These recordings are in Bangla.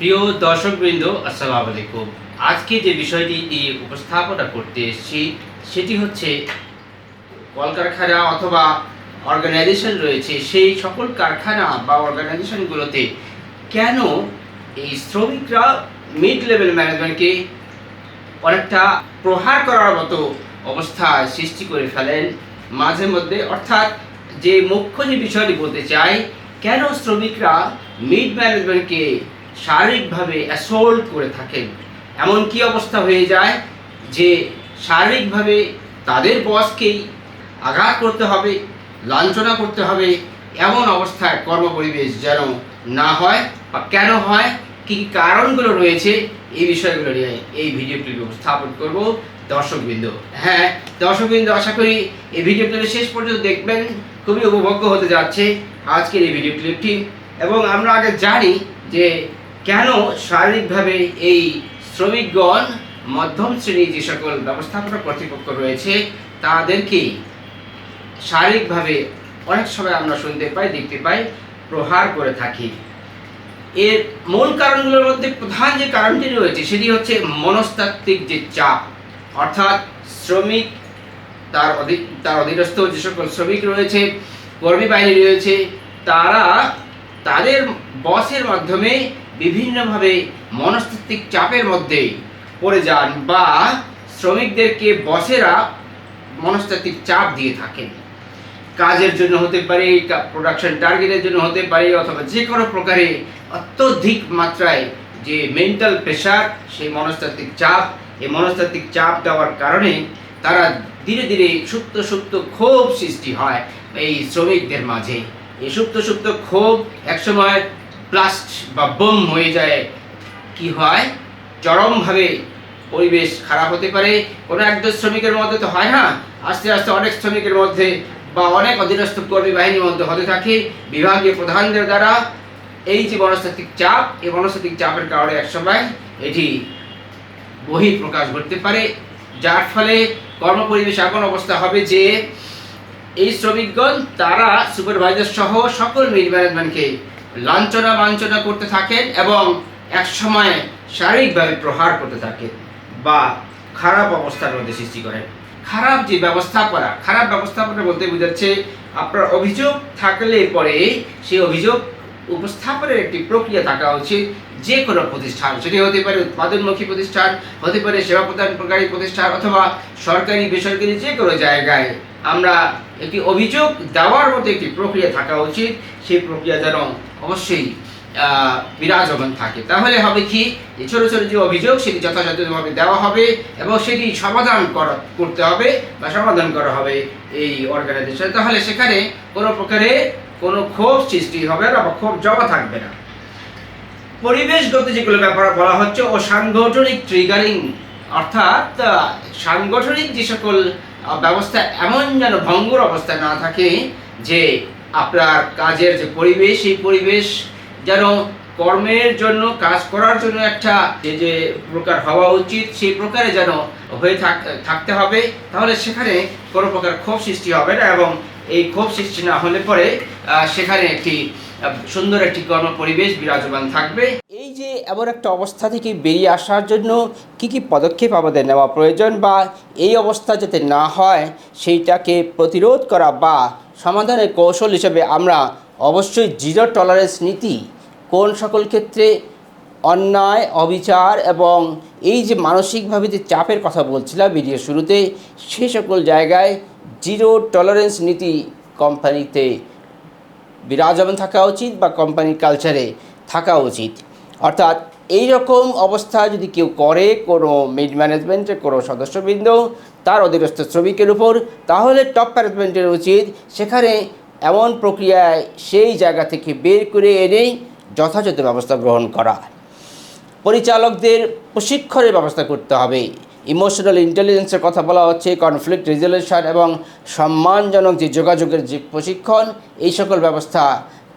প্রিয় দর্শকবৃন্দ, আসসালামু আলাইকুম। আজকে যে বিষয়টি নিয়ে উপস্থাপনা করতে এসেছি, সেটি হচ্ছে কলকারখানা অথবা অর্গানাইজেশন রয়েছে, সেই সকল কারখানা বা অর্গানাইজেশনগুলোতে কেন এই শ্রমিকরা মিড লেভেল ম্যানেজমেন্টকে অনেকটা প্রহার করার মতো অবস্থা সৃষ্টি করে ফেলেন মাঝে মধ্যে। অর্থাৎ যে মুখ্য যে বিষয়টি বলতে চাই, কেন শ্রমিকরা মিড ম্যানেজমেন্টকে শারীরিকভাবে অ্যাসল্ট করে থাকেন। এমন কি অবস্থা হয়ে যায় যে শারীরিকভাবে তাদের বসকেই আঘাত করতে হবে, লাঞ্ছনা করতে হবে, এমন অবস্থায় কর্মপরিবেশ যেন না হয় বা কেন হয়, কী কারণগুলো রয়েছে, এই বিষয়গুলো নিয়ে এই ভিডিও ক্লিপ উপস্থাপন করব। দর্শকবৃন্দ হ্যাঁ দর্শকবৃন্দ, আশা করি এই ভিডিও ক্লিপ শেষ পর্যন্ত দেখবেন। খুবই উপভোগ্য হতে যাচ্ছে আজকের এই ভিডিও ক্লিপটি এবং আমরা আগে জানি যে কেন শারীরিকভাবে এই শ্রমিকগণ মধ্যম শ্রেণির যে সকল ব্যবস্থাপনা কর্তৃপক্ষ রয়েছে তাদেরকেই শারীরিকভাবে অনেক সময় আমরা শুনতে পাই, দেখতে পাই, প্রহার করে থাকি। এর মূল কারণগুলোর মধ্যে প্রধান যে কারণটি রয়েছে, সেটি হচ্ছে মনস্তাত্ত্বিক যে চাপ। অর্থাৎ শ্রমিক, তার তার অধীনস্থ যে সকল শ্রমিক রয়েছে, কর্মী বাহিনী রয়েছে, তারা তাদের বসের মাধ্যমে বিভিন্নভাবে মনস্তাত্ত্বিক চাপের মধ্যে পড়ে যান বা শ্রমিকদেরকে বসেরা মনস্তাত্ত্বিক চাপ দিয়ে থাকেন। কাজের জন্য হতে পারে প্রোডাকশন টার্গেটের জন্য হতে পারে অথবা যে কোনো প্রকারে অত্যধিক মাত্রায় যে মেন্টাল প্রেশার সেই মনস্তাত্ত্বিক চাপ, এই মনস্তাত্ত্বিক চাপ দেওয়ার কারণে তারা ধীরে ধীরে সুপ্ত সুপ্ত ক্ষোভ সৃষ্টি হয় এই শ্রমিকদের মাঝে। এই সুপ্ত সুপ্ত ক্ষোভ একসময় প্লাস্ট বা বোম হয়ে যায়, কি হয়? চরমভাবে পরিবেশ খারাপ হতে পারে। কোনো একজন শ্রমিকের মধ্যে তো হয় না? আস্তে আস্তে অনেক শ্রমিকের মধ্যে বা অনেক অধীনস্থ কর্মী বাহিনীর মধ্যে হতে থাকে। বিভাগীয় প্রধানদের দ্বারা এই যে মনস্তাত্ত্বিক চাপ, এই মনস্তাত্ত্বিক চাপের কারণে একসময় এটি বহিঃ প্রকাশ ঘটতে পারে। যার ফলে কর্মপরিবেশ এমন অবস্থা হবে যে এই শ্রমিকগণ, তারা সুপারভাইজার সহ সকল মিড ম্যানেজমেন্টকে লাঞ্ছনা বাঞ্ছনা করতে থাকেন এবং এক একসময় শারীরিকভাবে প্রহার করতে থাকেন বা খারাপ অবস্থার মধ্যে সৃষ্টি করেন। খারাপ যে ব্যবস্থাপনা, খারাপ ব্যবস্থাপনা বলতে বোঝাচ্ছে আপনার অভিযোগ থাকলে পরে সেই অভিযোগ উপস্থাপনের একটি প্রক্রিয়া থাকা উচিত যে কোনো প্রতিষ্ঠান, সেটি হতে পারে উৎপাদনমুখী প্রতিষ্ঠান, হতে পারে সেবা প্রদানকারী প্রতিষ্ঠান অথবা সরকারি, বেসরকারি যে কোনো জায়গায়। আমরা একটি অভিযোগ দেওয়ার মতো একটি প্রক্রিয়া থাকা উচিত। সেই প্রক্রিয়া যেন অবশ্যই বিরাজমান থাকে। তাহলে হবে কি? যে ছোটো ছোটো যে অভিযোগ, সেটি যথাযথভাবে দেওয়া হবে এবং সেটি সমাধান করা, করতে হবে বা সমাধান করা হবে এই অর্গানাইজেশন তাহলে সেখানে কোনো প্রকারে কোনো ক্ষোভ সৃষ্টি হবে না বা ক্ষোভ জমা থাকবে না। পরিবেশগত যেগুলো ব্যাপার বলা হচ্ছে ও সাংগঠনিক ট্রিগারিং অর্থাৎ সাংগঠনিক যে সকল ব্যবস্থা এমন যেন ভঙ্গুর অবস্থায় না থাকে যে আপনার কাজের যে পরিবেশ সেই পরিবেশ যেন কর্মের জন্য, কাজ করার জন্য একটা যে যে প্রকার হওয়া উচিত, সেই প্রকারে যেন হয়ে থাক- থাকতে হবে। তাহলে সেখানে কোনো প্রকার ক্ষোভ সৃষ্টি হবে না এবং এই ক্ষোভ সৃষ্টি না হলে পরে সেখানে একটি সুন্দর একটি কর্ম পরিবেশ বিরাজমান থাকবে। এই যে এমন একটা অবস্থা থেকে বেরিয়ে আসার জন্য কি কি পদক্ষেপ আমাদের নেওয়া প্রয়োজন বা এই অবস্থা যাতে না হয়, সেইটাকে প্রতিরোধ করা বা সমাধানের কৌশল হিসেবে আমরা অবশ্যই জিরো টলারেন্স নীতি, কোন সকল ক্ষেত্রে অন্যায়, অবিচার এবং এই যে মানসিকভাবে যে চাপের কথা বলছিলাম ভিডিও শুরুতে, সে সকল জায়গায় জিরো টলারেন্স নীতি কোম্পানিতে বিরাজমান থাকা উচিত বা কোম্পানির কালচারে থাকা উচিত। অর্থাৎ এই রকম অবস্থা যদি কেউ করে কোনো মিড ম্যানেজমেন্টের কোনো সদস্যবৃন্দ, তার অধীনস্থ শ্রমিকের উপর, তাহলে টপ ম্যানেজমেন্টের উচিত সেখানে এমন প্রক্রিয়ায় সেই জায়গা থেকে বের করে এনেই যথাযথ ব্যবস্থা গ্রহণ করা। পরিচালকদের প্রশিক্ষণের ব্যবস্থা করতে হবে। ইমোশনাল ইন্টেলিজেন্সের কথা বলা হচ্ছে কনফ্লিক্ট রেজলিউশন এবং সম্মানজনক যে যোগাযোগের যে প্রশিক্ষণ, এই সকল ব্যবস্থা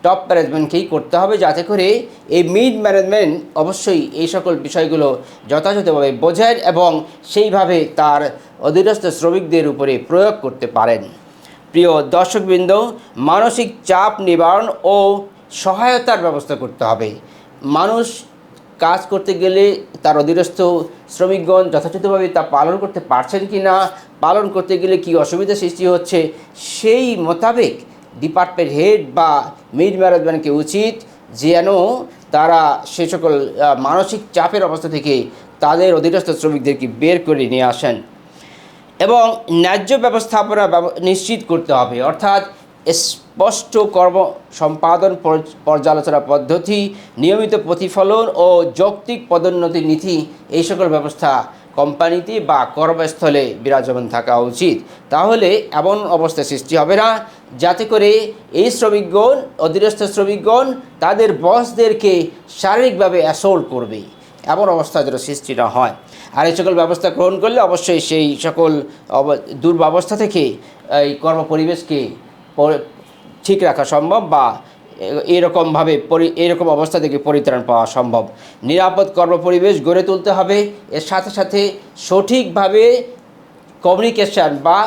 টপ ম্যানেজমেন্টকেই করতে হবে যাতে করে এই মিড ম্যানেজমেন্ট অবশ্যই এই সকল বিষয়গুলো যথাযথভাবে বোঝেন এবং সেইভাবে তার অধীনস্থ শ্রমিকদের উপরে প্রয়োগ করতে পারেন। প্রিয় দর্শকবৃন্দ, মানসিক চাপ নিবারণ ও সহায়তার ব্যবস্থা করতে হবে। মানুষ কাজ করতে গেলে তার অধীনস্থ শ্রমিকগণ যথাযথভাবে তা পালন করতে পারছেন কি না, পালন করতে গেলে কি অসুবিধা সৃষ্টি হচ্ছে, সেই মোতাবেক ডিপার্টমেন্ট হেড বা মিড ম্যানেজমেন্টকে উচিত যেন তারা সে সকল মানসিক চাপের অবস্থা থেকে তাদের অধীনস্থ শ্রমিকদেরকে বের করে নিয়ে আসেন। এবং ন্যায্য ব্যবস্থাপনা নিশ্চিত করতে হবে। অর্থাৎ স্পষ্ট কর্ম সম্পাদন পর্যালোচনা পদ্ধতি, নিয়মিত প্রতিফলন ও যৌক্তিক পদোন্নতি নীতি, এই সকল ব্যবস্থা কোম্পানিতে বা কর্মস্থলে বিরাজমান থাকা উচিত। তাহলে এমন অবস্থা সৃষ্টি হবে না, যাতে করে এই শ্রমিকগণ, অধীনস্থ শ্রমিকগণ তাদের বসদেরকে শারীরিকভাবে অ্যাসোল্ট করবে। এমন অবস্থা যেন সৃষ্টি না হয়। আর এই সকল ব্যবস্থা গ্রহণ করলে অবশ্যই সেই সকল দুর্ব্যবস্থা থেকে এই কর্মপরিবেশকে ঠিক রাখা সম্ভব বা এরকমভাবে পরি, এরকম অবস্থা থেকে পরিত্রাণ পাওয়া সম্ভব। নিরাপদ কর্মপরিবেশ গড়ে তুলতে হবে। এর সাথে সাথে সঠিকভাবে কমিউনিকেশান বা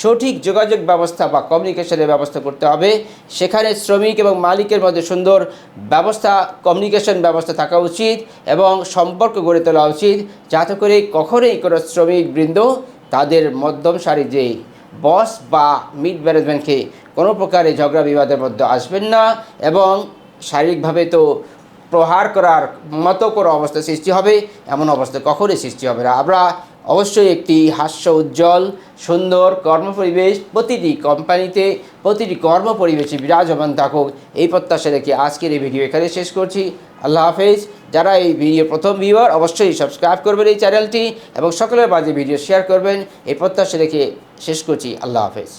সঠিক যোগাযোগ ব্যবস্থা বা কমিউনিকেশনের ব্যবস্থা করতে হবে। সেখানে শ্রমিক এবং মালিকের মধ্যে সুন্দর ব্যবস্থা কমিউনিকেশন ব্যবস্থা থাকা উচিত এবং সম্পর্ক গড়ে তোলা উচিত। যাতে করে কখনোই কোনো শ্রমিকবৃন্দ তাদের মধ্যম সারি যে বস বা মিড ম্যানেজমেন্টকে কোনো প্রকারে ঝগড়া বিবাদের মধ্যে আসবেন না এবং শারীরিকভাবে তো প্রহার করার মতো কোনো অবস্থা সৃষ্টি হবে, এমন অবস্থা কখনোই সৃষ্টি হবে না। আমরা অবশ্যই একটি হাস্য উজ্জ্বল, সুন্দর কর্মপরিবেশ, প্রতিটি কোম্পানিতে, প্রতিটি কর্মপরিবেশে বিরাজমান থাকুক, এই প্রত্যাশা রেখে আজকের এই ভিডিও এখানে শেষ করছি। আল্লাহ হাফেজ। যারা এই ভিডিও প্রথম ভিউয়ার অবশ্যই সাবস্ক্রাইব করবেন এই চ্যানেলটি এবং সকলের মাঝে ভিডিও শেয়ার করবেন। এই প্রত্যাশা রেখে শেষ করছি। আল্লাহ হাফেজ।